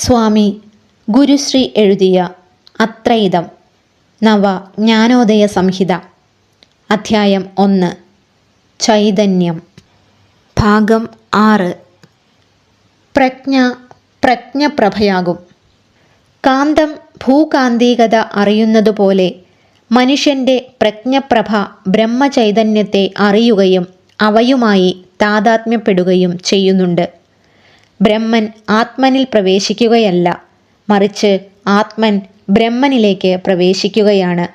സ്വാമി ഗുരുശ്രീ എഴുതിയ അത്രയിതം നവ ജ്ഞാനോദയ സംഹിത. അധ്യായം ഒന്ന്. ചൈതന്യം. ഭാഗം ആറ്. പ്രജ്ഞ പ്രജ്ഞപ്രഭയാകും. കാന്തം ഭൂകാന്തികത അറിയുന്നതുപോലെ മനുഷ്യന്റെ പ്രജ്ഞപ്രഭ ബ്രഹ്മചൈതന്യത്തെ അറിയുകയും അവയുമായി താതാത്മ്യപ്പെടുകയും ചെയ്യുന്നുണ്ട്. ബ്രഹ്മൻ ആത്മനിൽ പ്രവേശിക്കുകയല്ല. മറിച്ച് ആത്മൻ ബ്രഹ്മനിലേക്ക് പ്രവേശിക്കുകയാണ്.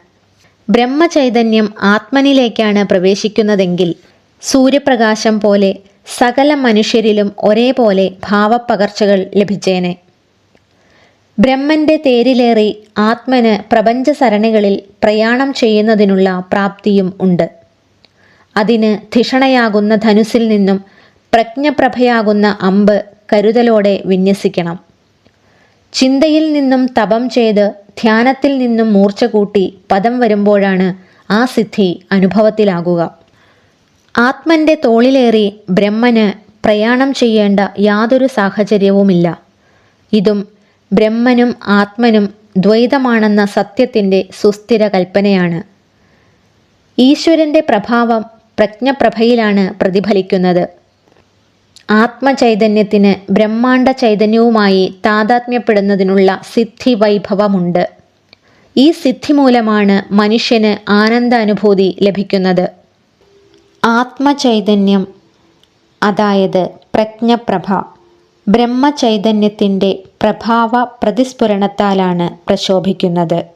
ബ്രഹ്മചൈതന്യം ആത്മനിലേക്കാണ് പ്രവേശിക്കുന്നതെങ്കിൽ സൂര്യപ്രകാശം പോലെ സകല മനുഷ്യരിലും ഒരേപോലെ ഭാവപ്പകർച്ചകൾ ലഭിച്ചേനെ. ബ്രഹ്മന്റെ തേരിലേറി ആത്മന് പ്രപഞ്ച സരണികളിൽ പ്രയാണം ചെയ്യുന്നതിനുള്ള പ്രാപ്തിയും ഉണ്ട്. അതിന് ധിഷണയാകുന്ന ധനുസിൽ നിന്നും പ്രജ്ഞപ്രഭയാകുന്ന അമ്പ് കരുതലോടെ വിന്യസിക്കണം. ചിന്തയിൽ നിന്നും തപം ചെയ്ത് ധ്യാനത്തിൽ നിന്നും മൂർച്ച കൂട്ടി പദം വരുമ്പോഴാണ് ആ സിദ്ധി അനുഭവത്തിലാകുക. ആത്മന്റെ തോളിലേറി ബ്രഹ്മന് പ്രയാണം ചെയ്യേണ്ട യാതൊരു സാഹചര്യവുമില്ല. ഇതും ബ്രഹ്മനും ആത്മനും ദ്വൈതമാണെന്ന സത്യത്തിന്റെ സുസ്ഥിര കൽപ്പനയാണ്. ഈശ്വരന്റെ പ്രഭാവം പ്രജ്ഞപ്രഭയിലാണ് പ്രതിഫലിക്കുന്നത്. ആത്മചൈതന്യത്തിന് ബ്രഹ്മാണ്ട ചൈതന്യവുമായി താതാത്മ്യപ്പെടുന്നതിനുള്ള സിദ്ധി വൈഭവമുണ്ട് ഈ സിദ്ധി മൂലമാണ് മനുഷ്യന് ആനന്ദാനുഭൂതി ലഭിക്കുന്നത്. ആത്മചൈതന്യം അതായത് പ്രജ്ഞപ്രഭ ബ്രഹ്മചൈതന്യത്തിന്റെ പ്രഭാവ പ്രതിസ്ഫുരണത്താലാണ് പ്രശോഭിക്കുന്നത്.